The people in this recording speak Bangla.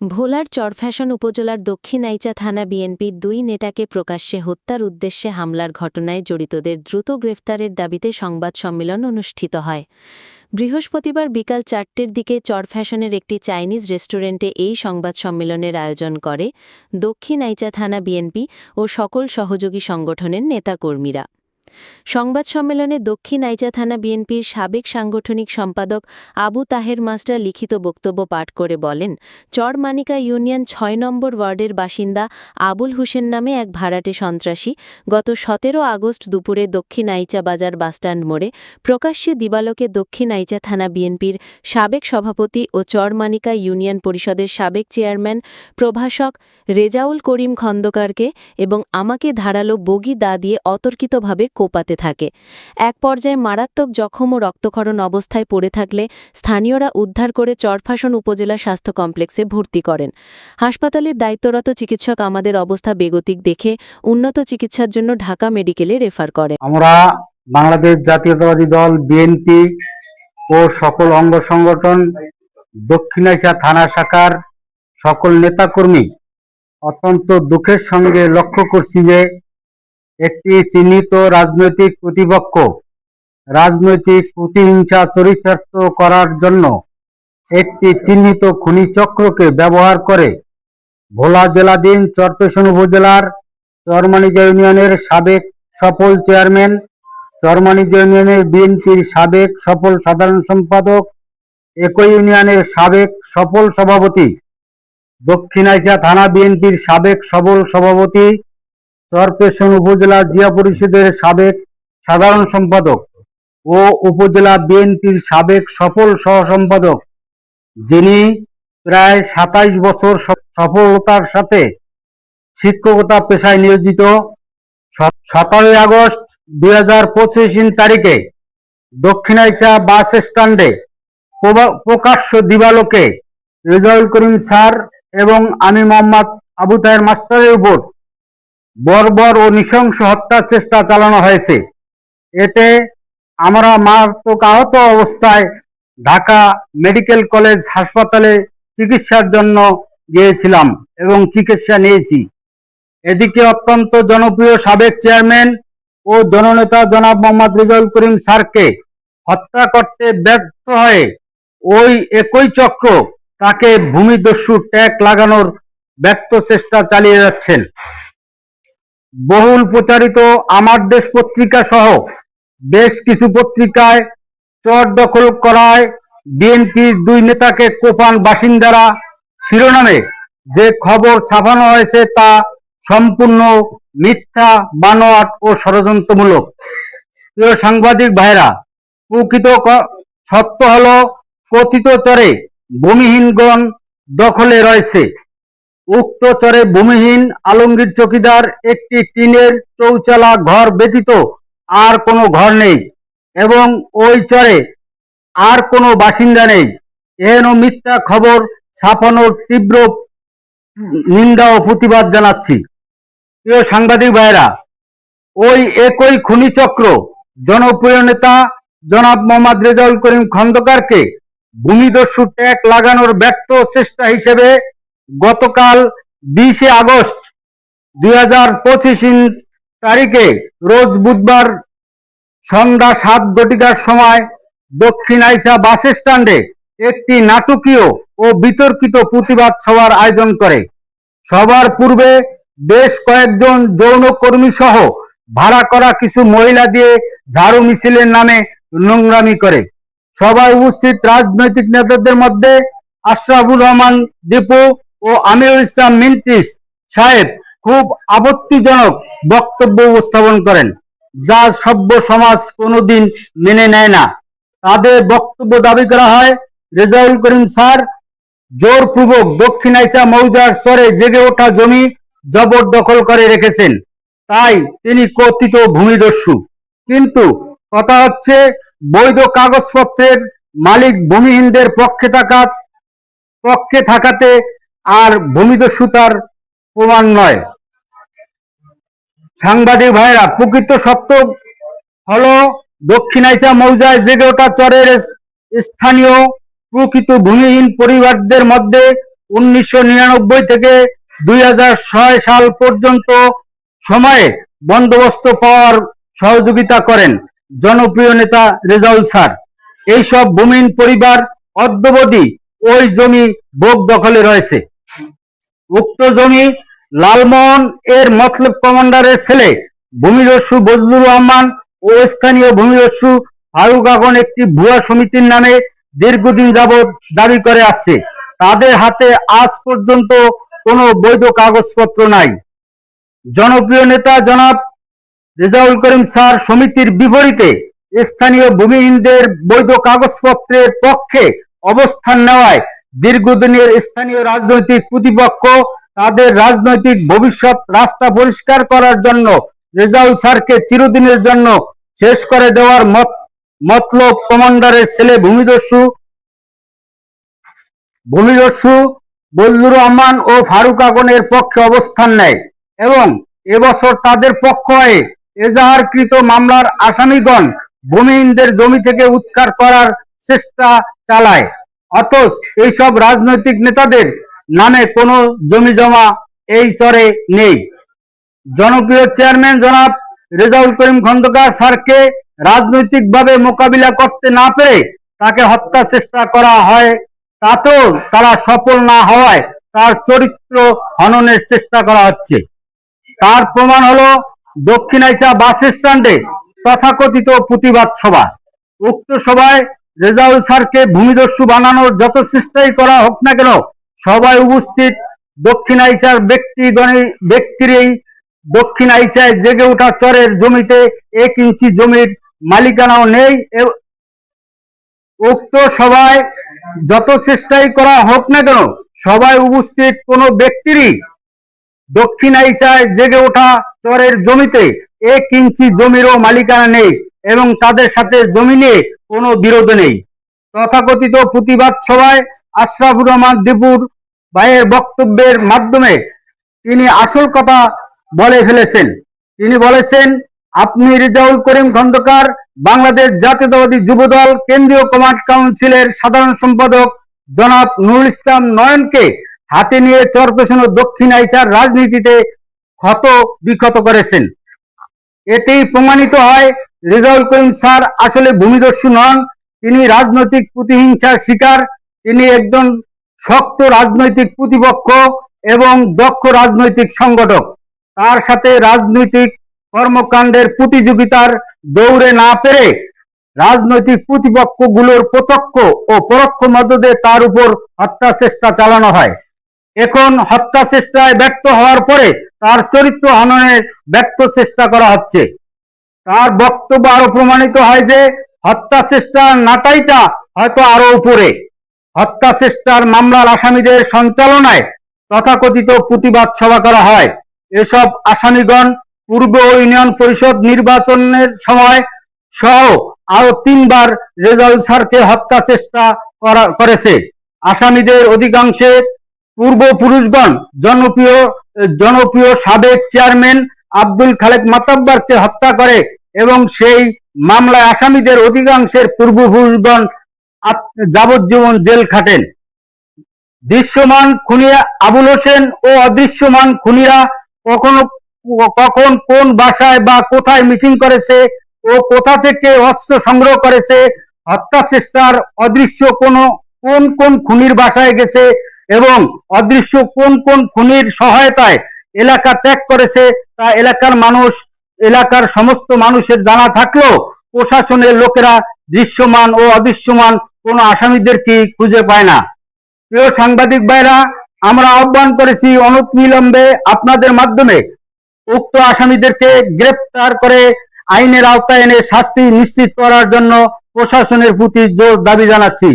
ভোলার চরফ্যাশন উপজেলার দক্ষিণাইচা থানা বিএনপির দুই নেতাকে প্রকাশ্যে হত্যার উদ্দেশ্যে হামলার ঘটনায় জড়িতদের দ্রুত গ্রেফতারের দাবিতে সংবাদ সম্মেলন অনুষ্ঠিত হয়। বৃহস্পতিবার বিকাল চারটের দিকে চরফ্যাশনের একটি চাইনিজ রেস্টুরেন্টে এই সংবাদ সম্মেলনের আয়োজন করে দক্ষিণাইচা থানা বিএনপি ও সকল সহযোগী সংগঠনের নেতাকর্মীরা। সংবাদ সম্মেলনে দক্ষিণ আইচা থানা বিএনপির সাবেক সাংগঠনিক সম্পাদক আবু তাহের মাস্টার লিখিত বক্তব্য পাঠ করে বলেন চরমানিকা ইউনিয়ন ছয় নম্বর ওয়ার্ডের বাসিন্দা আবুল হোসেন নামে এক ভাড়াটে সন্ত্রাসী গত সতেরো আগস্ট দুপুরে দক্ষিণ আইচা বাজার বাসস্ট্যান্ড মোড়ে প্রকাশ্যে দিবালোকে দক্ষিণ আইচা থানা বিএনপির সাবেক সভাপতি ও চরমানিকা ইউনিয়ন পরিষদের সাবেক চেয়ারম্যান প্রভাষক রেজাউল করিম খন্দকারকে এবং আমাকে ধারালো বগি দা দিয়ে অতর্কিতভাবে কোপাতে থাকে। এক পর্যায়ে মারাত্মক জখম ও রক্তক্ষরণ অবস্থায় পড়ে থাকলে স্থানীয়রা উদ্ধার করে চরফাসন উপজেলা স্বাস্থ্য কমপ্লেক্সে ভর্তি করেন। হাসপাতালের দায়িত্বরত চিকিৎসক আমাদের অবস্থা বেগতিক দেখে উন্নত চিকিৎসার জন্য ঢাকা মেডিকেলে রেফার করেন। আমরা বাংলাদেশ জাতীয়তাবাদী দল, বিএনপি ও সকল অঙ্গ সংগঠন, দক্ষিণ এশিয়া থানা শাখার সকল নেতাকর্মী অত্যন্ত দুঃখের সঙ্গে লক্ষ্য করছি যে একটি চিহ্নিত রাজনৈতিক প্রতিপক্ষ, রাজনৈতিক প্রতিহিংসা চরিতার্থ করার জন্য একটি চিহ্নিত খুনি চক্রকে ব্যবহার করে ভোলা জেলাধীন চরপেশন উপজেলার চরমানিজা ইউনিয়নের সাবেক সফল চেয়ারম্যান, চরমানিজা ইউনিয়নের বিএনপির সাবেক সফল সাধারণ সম্পাদক, একই ইউনিয়নের সাবেক সফল সভাপতি, দক্ষিণ এশিয়া থানা বিএনপির সাবেক সফল সভাপতি চরপেশন উপজেলা জিয়া পরিষদের সাবেক সাধারণ সম্পাদক ও উপজেলা বিএনপির সাবেক সফল সহ সম্পাদক যিনি প্রায় সাতাইশ বছর সফলতার সাথে শিক্ষকতা পেশায় নিয়োজিত। সতেরোই আগস্ট দুই হাজার পঁচিশ তারিখে দক্ষিণাইচা বাস স্ট্যান্ডে প্রকাশ্য দিবালোকে রেজাউল করিম স্যার এবং আমি মোহাম্মদ আবু তাহের মাস্টারের উপর বর্বর ও নৃশংস হত্যার চেষ্টা চালানো হয়েছে। এতে আমরা মারাত্মক আহত অবস্থায় ঢাকা মেডিকেল কলেজ হাসপাতালে চিকিৎসার জন্য গিয়েছিলাম এবং চিকিৎসা নিয়েছি। এদিকে অত্যন্ত জনপ্রিয় সাবেক চেয়ারম্যান ও জননেতা জনাব মোহাম্মদ রেজাউল করিম স্যারকে হত্যা করতে ব্যর্থ হয়ে ওই একই চক্র তাকে ভূমিদস্যু ট্যাগ লাগানোর ব্যর্থ চেষ্টা চালিয়ে যাচ্ছেন। বহুল প্রচারিত আমার দেশ পত্রিকা সহ বেশ কিছু পত্রিকায় চর দখল করায় বিএনপির দুই নেতাকে কোপান বাসিন্দারা। শিরোনামে যে খবর ছাপানো হয়েছে তা সম্পূর্ণ মিথ্যা, বানোয়াট ও ষড়যন্ত্রমূলক। প্রিয় সাংবাদিক ভাইরা প্রকৃত সত্য হলো কথিত চরে ভূমিহীনগণ দখলে রয়েছে। উক্ত চরে ভূমিহীন আলমগীর চকিদার একটি টিনের চৌচালা ঘর ব্যতীত আর কোনো ঘর নেই এবং ওই চরে আর কোনো বাসিন্দা নেই। এহেন মিথ্যা খবর ছাপানোর তীব্র নিন্দা ও প্রতিবাদ জানাচ্ছি। প্রিয় সাংবাদিক ভাইরা ওই একই খুনি চক্র জনপ্রিয় নেতা জনাব মোহাম্মদ রেজাউল করিম খন্দকারকে ভূমিদস্যু ট্যাগ লাগানোর ব্যর্থ চেষ্টা হিসেবে গতকাল বিশে আগস্ট দুই হাজার পঁচিশ তারিখে রোজ বুধবার সন্ধ্যা সাত ঘটিকার সময় দক্ষিণ আইসা বাস স্ট্যান্ডে একটি নাটকীয় ও বিতর্কিত প্রতিবাদ সভার আয়োজন করে। সবার পূর্বে বেশ কয়েকজন যৌন কর্মী সহ ভাড়া করা কিছু মহিলা দিয়ে ঝাড়ু মিছিলের নামে নোংরামি করে। সভায় উপস্থিত রাজনৈতিক নেতাদের মধ্যে আশরাফুর রহমান, দীপু ও আমিরুল ইসলাম মিন্টিস সাহেব খুব আপত্তিজনক বক্তব্য উপস্থাপন করেন, যা সভ্য সমাজ কোনোদিন মেনে নেয় না। তাদের বক্তব্য দাবি করা হয়, রেজাউল করিম স্যার জোরপূর্বক দক্ষিণ আইসা মৌজার স্তরে জেগে ওঠা জমি জবরদখল করে রেখেছেন। তাই তিনি কথিত ভূমিদস্যু। কিন্তু কথা হচ্ছে, বৈধ কাগজপত্রের মালিক ভূমিহীনদের পক্ষে থাকা পক্ষে থাকাতে আর ভূমিদস্যুতার প্রমাণ নয়। সাংবাদিক ভাইরা, প্রকৃত সত্য হলো, দক্ষিণ আইসা মৌজায় জেগে ওঠা চরের স্থানীয় প্রকৃত ভূমিহীন পরিবারদের মধ্যে উনিশশো নিরানব্বই থেকে দুই হাজার ছয় সাল পর্যন্ত সময়ে বন্দোবস্ত পাওয়ার সহযোগিতা করেন জনপ্রিয় নেতা রেজাউল স্যার। এইসব ভূমিহীন পরিবার অদ্যবধি ওই জমি ভোগ দখলে রয়েছে। উক্ত জমি লালমোহন এর মতলব কমান্ডারের ছেলে ভূমিদস্যু বজলুর রহমান ও স্থানীয় ভূমিদস্যু ফারুক আগন একটি ভুয়া সমিতির নামে দীর্ঘদিন যাবৎ দাবি করে আসছে। তাদের হাতে আজ পর্যন্ত কোনো বৈধ কাগজপত্র নাই। জনপ্রিয় নেতা জনাব রেজাউল করিম স্যার সমিতির বিপরীতে স্থানীয় ভূমিহীনদের বৈধ কাগজপত্রের পক্ষে অবস্থান নেওয়ায় দীর্ঘদিনের স্থানীয় রাজনৈতিক প্রতিপক্ষ তাদের রাজনৈতিক ভবিষ্যৎ রাস্তা পরিষ্কার করার জন্য রেজাউল স্যারকে চিরদিনের জন্য শেষ করে দেওয়ার মত মতলব কমান্ডারের ছেলে ভূমিদস্যু ভূমিদস্যু বল্লুর রহমান ও ফারুক আগনের পক্ষে অবস্থান নেয় এবং এবছর তাদের পক্ষ হয়ে এজাহারকৃত মামলার আসামিগণ ভূমিহীনদের জমি থেকে উৎখার করার চেষ্টা চালায়। অথচ এইসব রাজনৈতিক নেতাদের নামে কোনো জমি জমা এই চরে নেই। জনপ্রিয় চেয়ারম্যান জনাব রেজাউল করিম খন্দকার স্যারকে রাজনৈতিকভাবে মোকাবিলা করতে না পেরে তাকে হত্যা চেষ্টা করা হয়, তাতেও তারা সফল না হওয়ায় তার চরিত্র হননের চেষ্টা করা হচ্ছে। তার প্রমাণ হলো দক্ষিণাইসা বাস স্ট্যান্ডে তথাকথিত প্রতিবাদ সভা। উক্ত সভায় রেজাউল স্যারকে ভূমিদস্যু বানানোর যত চেষ্টাই করা হোক না কেন, সবাই উপস্থিত। দক্ষিণ আইসার ব্যক্তিগণে ব্যক্তির এই দক্ষিণ আইসায় জেগে ওঠা চরের জমিতে এক ইঞ্চি জমির মালিকানাও নেই। উক্ত সভায় যত চেষ্টাই করা হোক না কেন, সবাই উপস্থিত কোনো ব্যক্তিরই দক্ষিণ আইসায় জেগে ওঠা চরের জমিতে এক ইঞ্চি জমিরও মালিকানা নেই এবং তাদের সাথে জমি নিয়ে কোনো বিরোধ নেই। তথাকথিত প্রতিবাদ সভায় আশরাফুর রহমান দীপুর ভাইয়ের বক্তব্যের মাধ্যমে তিনি আসল কথা বলে ফেলেছেন। তিনি বলেছেন, আপনি রেজাউল করিম খন্দকার বাংলাদেশ জাতীয়তাবাদী যুবদল কেন্দ্রীয় কমান্ড কাউন্সিলের সাধারণ সম্পাদক জনাব নুরুল ইসলাম নয়নকে হাতে নিয়ে চরপেশন ও দক্ষিণ আইসার রাজনীতিতে ক্ষত বিক্ষত করেছেন। এতেই প্রমাণিত হয় রেজাউল করিম স্যার আসলে ভূমিদস্যু নন। তিনি রাজনৈতিক প্রতিহিংসার শিকার। তিনি একজন শক্ত রাজনৈতিক প্রতিপক্ষ এবং দক্ষ রাজনৈতিক সংগঠক। তার সাথে রাজনৈতিক কর্মকাণ্ডের প্রতিযোগিতার দৌড়ে না পেরে রাজনৈতিক প্রতিপক্ষগুলোর প্রত্যক্ষ ও পরোক্ষ মদদে তার উপর হত্যা চেষ্টা চালানো হয়। এখন হত্যা চেষ্টায় ব্যর্থ হওয়ার পরে তার চরিত্র হননের ব্যর্থ চেষ্টা করা হচ্ছে। তার বক্তব্য আরও প্রমাণিত হয় যে হত্যা চেষ্টার নাটাইটা হয়তো আরও উপরে। হত্যা চেষ্টার মামলার আসামিদের সঞ্চালনায় তথাকথিত প্রতিবাদ সভা করা হয়। এসব আসামিগণ পূর্ব ইউনিয়ন পরিষদ নির্বাচনের সময় সহ আরও তিনবার রেজাউল স্যারকে হত্যা চেষ্টা করা, করেছে। আসামিদের অধিকাংশের পূর্বপুরুষগণ জনপ্রিয় জনপ্রিয় সাবেক চেয়ারম্যান আব্দুল খালেক মাতাব্বারকে হত্যা করে এবং সেই মামলায় আসামিদের অধিকাংশের পূর্বপুরুষগণ যাবজ্জীবন জেল খাটেন। দৃশ্যমান খুনিয়া আবুল হোসেন ও অদৃশ্যমান খুনিরা কখনো কখন কোন বাসায় বা কোথায় মিটিং করেছে ও কোথা থেকে অস্ত্র সংগ্রহ করেছে, হত্যা চেষ্টার অদৃশ্য কোন কোন কোন খুনির বাসায় গেছে এবং অদৃশ্য কোন কোন খুনির সহায়তায় এলাকা ত্যাগ করেছে, তা এলাকার মানুষ এলাকার সমস্ত মানুষের জানা থাকলেও প্রশাসনের লোকেরা দৃশ্যমান ও অদৃশ্যমান কোন আসামিদেরকে খুঁজে পায় না। প্রিয় সাংবাদিক ভাইরা, আমরা আহ্বান করেছি অনতিবিলম্বে আপনাদের মাধ্যমে। উক্ত আসামিদেরকে গ্রেপ্তার করে আইনের আওতায় এনে শাস্তি নিশ্চিত করার জন্য প্রশাসনের প্রতি জোর দাবি জানাচ্ছি।